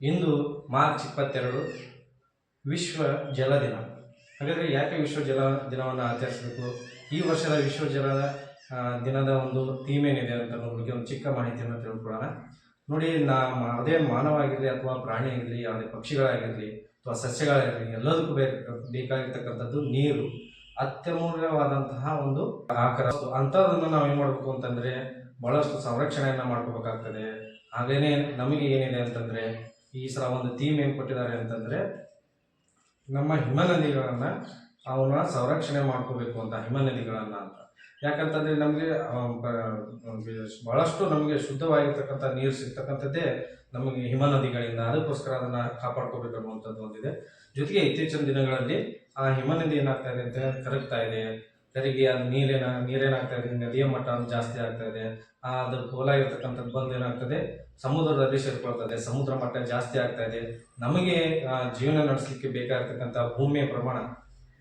ಇಂದು March ಇಪ್ಪತ್ತೆರಡು, ವಿಶ್ವ ಜಲ ದಿನ. ಹಾಗಾದರೆ ಯಾಕೆ ವಿಶ್ವ ಜಲ ದಿನವನ್ನು ಆಚರಿಸಬೇಕು? ಈ ವರ್ಷದ ವಿಶ್ವ ಜಲ ದಿನದ ಒಂದು ಥೀಮ್ ಏನಿದೆ ಅಂತ ಬಗ್ಗೆ ಒಂದು ಚಿಕ್ಕ ಮಾಹಿತಿಯನ್ನು ತಿಳ್ಕೊಳ್ಳೋಣ. ನೋಡಿ ನಾ ಯಾವುದೇ ಮಾನವ ಆಗಿರಲಿ ಅಥವಾ ಪ್ರಾಣಿ ಆಗಿರಲಿ ಯಾವುದೇ ಪಕ್ಷಿಗಳಾಗಿರಲಿ ಅಥವಾ ಸಸ್ಯಗಳಾಗಿರಲಿ, ಎಲ್ಲದಕ್ಕೂ ಬೇಕು, ಬೇಕಾಗಿರ್ತಕ್ಕಂಥದ್ದು ನೀರು. ಅತ್ಯಮೂಲ್ಯವಾದಂತಹ ಒಂದು ಆಕಾರ. ಅಂಥದ್ದನ್ನು ನಾವು ಏನು ಮಾಡಬೇಕು ಅಂತಂದರೆ, ಬಹಳಷ್ಟು ಸಂರಕ್ಷಣೆಯನ್ನು ಮಾಡ್ಕೋಬೇಕಾಗ್ತದೆ. ಹಾಗೇನೆ ನಮಗೆ ಏನಿದೆ ಅಂತಂದರೆ ಈ ಸಲ ಒಂದು ಥೀಮ್ ಏನು ಕೊಟ್ಟಿದ್ದಾರೆ ಅಂತಂದರೆ, ನಮ್ಮ ಹಿಮನದಿಗಳನ್ನು ಅವನ್ನ ಸಂರಕ್ಷಣೆ ಮಾಡ್ಕೋಬೇಕು ಅಂತ ಹಿಮನದಿಗಳನ್ನು ಅಂತ. ಯಾಕಂತಂದರೆ ನಮಗೆ ಬಹಳಷ್ಟು ನಮಗೆ ಶುದ್ಧವಾಗಿರ್ತಕ್ಕಂಥ ನೀರು ಸಿಗ್ತಕ್ಕಂಥದ್ದೇ ನಮಗೆ ಹಿಮನದಿಗಳಿಂದ ಅದಕ್ಕೋಸ್ಕರ ಅದನ್ನು ಕಾಪಾಡ್ಕೋಬೇಕನ್ನುವಂಥದ್ದು ಒಂದಿದೆ. ಜೊತೆಗೆ ಇತ್ತೀಚಿನ ದಿನಗಳಲ್ಲಿ ಆ ಹಿಮನದಿ ಏನಾಗ್ತಾ ಇದೆ ಅಂತ ಕರಗ್ತಾ ಇದೆ. ಕರಗಿ ಅದು ನೀರೇನ, ನೀರೇನಾಗ್ತಾ ಇದೆ, ನದಿಯ ಮಟ್ಟ ಜಾಸ್ತಿ ಆಗ್ತಾ ಇದೆ. ಅದ್ರ ಪೋಲಾಗಿರ್ತಕ್ಕಂಥದ್ದು ಬಂದು ಏನಾಗ್ತದೆ? ಸಮುದ್ರದಲ್ಲಿ ಸೇರ್ಕೊಳ್ತದೆ, ಸಮುದ್ರ ಮಟ್ಟ ಜಾಸ್ತಿ ಆಗ್ತಾ ಇದೆ. ನಮಗೆ ಜೀವನ ನಡೆಸಲಿಕ್ಕೆ ಬೇಕಾಗಿರ್ತಕ್ಕಂಥ ಭೂಮಿಯ ಪ್ರಮಾಣ,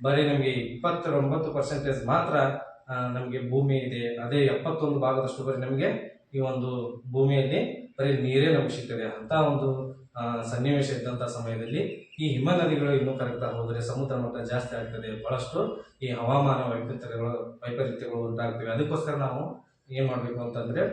ಬರೀ ನಮಗೆ ಇಪ್ಪತ್ತೊಂಬತ್ತು ಪರ್ಸೆಂಟೇಜ್ ಮಾತ್ರ ನಮಗೆ ಭೂಮಿ ಇದೆ. ಅದೇ ಎಪ್ಪತ್ತೊಂದು ಭಾಗದಷ್ಟು ಬರೀ ನಮಗೆ ಈ ಒಂದು ಭೂಮಿಯಲ್ಲಿ ಬರೀ ನೀರೇ ನಮಗೆ ಸಿಗ್ತದೆ. ಅಂತ ಒಂದು ಸನ್ನಿವೇಶ ಇದ್ದಂಥ ಸಮಯದಲ್ಲಿ ಈ ಹಿಮ ನದಿಗಳು ಇನ್ನೂ ಕರಗ್ತಾ ಹೋದರೆ ಸಮುದ್ರ ಮಟ್ಟ ಜಾಸ್ತಿ ಆಗ್ತದೆ. ಬಹಳಷ್ಟು ಈ ಹವಾಮಾನ ವೈಪರೀತ್ಯಗಳು ವೈಪರೀತ್ಯಗಳು ಉಂಟಾಗ್ತವೆ. ಅದಕ್ಕೋಸ್ಕರ ನಾವು ಏನು ಮಾಡಬೇಕು ಅಂತಂದ್ರೆ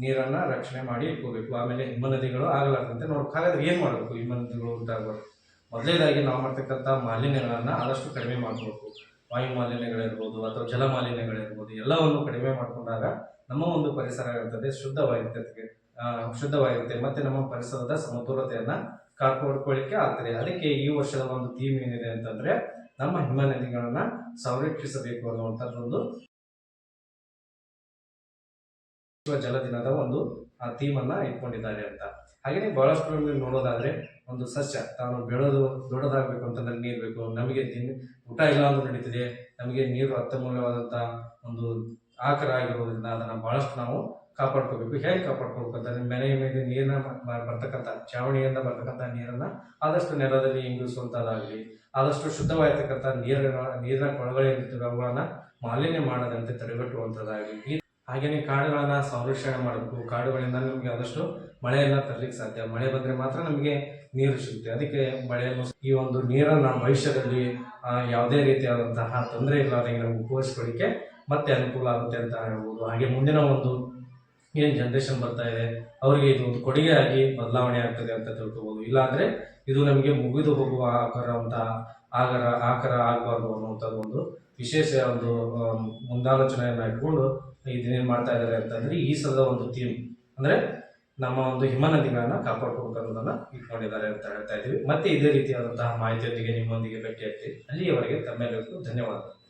ನೀರನ್ನ ರಕ್ಷಣೆ ಮಾಡಿ ಇಟ್ಕೋಬೇಕು. ಆಮೇಲೆ ಹಿಮ ನದಿಗಳು ಆಗಲಾರ್ದಂತೆ ನೋಡ್ಬೇಕು. ಹಾಗಾದ್ರೆ ಏನು ಮಾಡಬೇಕು? ಹಿಮ ನದಿಗಳು ಉಂಟಾಗಬಾರ್ದು ಮೊದಲನೇದಾಗಿ ನಾವು ಮಾಡ್ತಕ್ಕಂಥ ಮಾಲಿನ್ಯಗಳನ್ನು ಆದಷ್ಟು ಕಡಿಮೆ ಮಾಡಬೇಕು ವಾಯು ಮಾಲಿನ್ಯಗಳಿರ್ಬೋದು ಅಥವಾ ಜಲ ಮಾಲಿನ್ಯಗಳಿರ್ಬೋದು ಎಲ್ಲವನ್ನು ಕಡಿಮೆ ಮಾಡಿಕೊಂಡಾಗ ನಮ್ಮ ಒಂದು ಪರಿಸರ ಇರ್ತದೆ, ಶುದ್ಧವಾಗಿರ್ತದೆ. ಶುದ್ಧವಾಗಿರುತ್ತೆ ಮತ್ತೆ ನಮ್ಮ ಪರಿಸರದ ಸಮತೋಲತೆಯನ್ನ ಕಾಪಾಡ್ಕೊಳ್ಳಿಕ್ಕೆ ಆಗ್ತದೆ. ಅದಕ್ಕೆ ಈ ವರ್ಷದ ಒಂದು ಥೀಮ್ ಏನಿದೆ ಅಂತಂದ್ರೆ ನಮ್ಮ ಹಿಮ ನದಿಗಳನ್ನ ಸಂರಕ್ಷಿಸಬೇಕು ಅನ್ನುವಂಥದ್ದೊಂದು ವಿಶ್ವ ಜಲ ದಿನದ ಒಂದು, ಆ ಥೀಮ್ ಅನ್ನ ಇಟ್ಕೊಂಡಿದ್ದಾರೆ ಅಂತ. ಹಾಗೆಯೇ ಬಹಳಷ್ಟು ನಮಗೆ ನೋಡೋದಾದ್ರೆ ಒಂದು ಸಸ್ಯ, ತಾನು ಬೆಳೆದು ದೊಡ್ಡದಾಗಬೇಕು ಅಂತಂದ್ರೆ ನೀರು ಬೇಕು. ನಮಗೆ ಊಟ ಇಲ್ಲ ಅಂದ್ರೂ ನಡೀತಿದೆ. ನಮಗೆ ನೀರು ಅತ್ಯಮೂಲ್ಯವಾದಂತಹ ಒಂದು ಆಕರ ಆಗಿರೋದ್ರಿಂದ ಅದನ್ನು ಬಹಳಷ್ಟು ನಾವು ಕಾಪಾಡ್ಕೋಬೇಕು. ಹೇಗೆ ಕಾಪಾಡ್ಕೋಬೇಕು ಅಂತಂದ್ರೆ ಮನೆಯ ಮೇಲೆ ನೀರಿನ ಬರ್ತಕ್ಕಂಥ ಚಾವಣಿಯಿಂದ ಬರ್ತಕ್ಕಂಥ ನೀರನ್ನ ಆದಷ್ಟು ನೆಲದಲ್ಲಿ ಇಂಗಿಸುವಂಥದ್ದಾಗಲಿ ಆದಷ್ಟು ಶುದ್ಧವಾಗಿರ್ತಕ್ಕಂಥ ನೀರಿನ ನೀರಿನ ಕೊಳಗಳೇನಿರ್ತವೆ ಅವುಗಳನ್ನು ಮಾಲಿನ್ಯ ಮಾಡದಂತೆ ತಡೆಗಟ್ಟುವಂಥದ್ದಾಗಲಿ ಹಾಗೆಯೇ ಕಾಡುಗಳನ್ನ ಸಂರಕ್ಷಣೆ ಮಾಡಬೇಕು. ಕಾಡುಗಳಿಂದ ನಮಗೆ ಆದಷ್ಟು ಮಳೆಯನ್ನ ತರಲಿಕ್ಕೆ ಸಾಧ್ಯ. ಮಳೆ ಬಂದ್ರೆ ಮಾತ್ರ ನಮಗೆ ನೀರು ಸಿಗುತ್ತೆ. ಅದಕ್ಕೆ ಮಳೆಯನ್ನು ಈ ಒಂದು ನೀರನ್ನ ಭವಿಷ್ಯದಲ್ಲಿ ಯಾವುದೇ ರೀತಿಯಾದಂತಹ ತೊಂದರೆ ಇಲ್ಲದಂಗೆ ನಮಗೆ ಉಪಯೋಗಿಸ್ಕೊಳ್ಳಿಕ್ಕೆ ಮತ್ತೆ ಅನುಕೂಲ ಆಗುತ್ತೆ ಅಂತ ಹೇಳ್ಬೋದು. ಹಾಗೆ ಮುಂದಿನ ಒಂದು ಏನು ಜನ್ರೇಷನ್ ಬರ್ತಾ ಇದೆ, ಅವರಿಗೆ ಇದು ಒಂದು ಕೊಡುಗೆಯಾಗಿ ಬದಲಾವಣೆ ಆಗ್ತದೆ ಅಂತ ತಿಳ್ಕೊಬೋದು. ಇಲ್ಲಾಂದ್ರೆ ಇದು ನಮಗೆ ಮುಗಿದು ಹೋಗುವ ಆಕಾರ ಅಂತ, ಆಗರ, ಆಕಾರ ಆಗಬಾರ್ದು ಅನ್ನುವಂಥದ್ದು ಒಂದು ವಿಶೇಷ ಒಂದು ಮುಂದಾಲೋಚನೆಯನ್ನ ಇಟ್ಕೊಂಡು ಇದನ್ನೇನು ಮಾಡ್ತಾ ಇದ್ದಾರೆ ಅಂತಂದ್ರೆ ಈ ಸಲದ ಒಂದು ಥೀಮ್ ಅಂದ್ರೆ ನಮ್ಮ ಒಂದು ಹಿಮ ನದಿಗಳನ್ನ ಕಾಪಾಡ್ಕೋಬೇಕು ಅನ್ನೋದನ್ನ ಇಟ್ಕೊಂಡಿದ್ದಾರೆ ಅಂತ ಹೇಳ್ತಾ ಇದ್ದೀವಿ. ಮತ್ತೆ ಇದೇ ರೀತಿಯಾದಂತಹ ಮಾಹಿತಿಯೊಂದಿಗೆ ನಿಮ್ಮೊಂದಿಗೆ ಭೇಟಿಯಾಗ್ತೀವಿ ಅಲ್ಲಿಯವರೆಗೆ ತಮ್ಮೆಲ್ಲರಿಗೂ ಧನ್ಯವಾದಗಳು.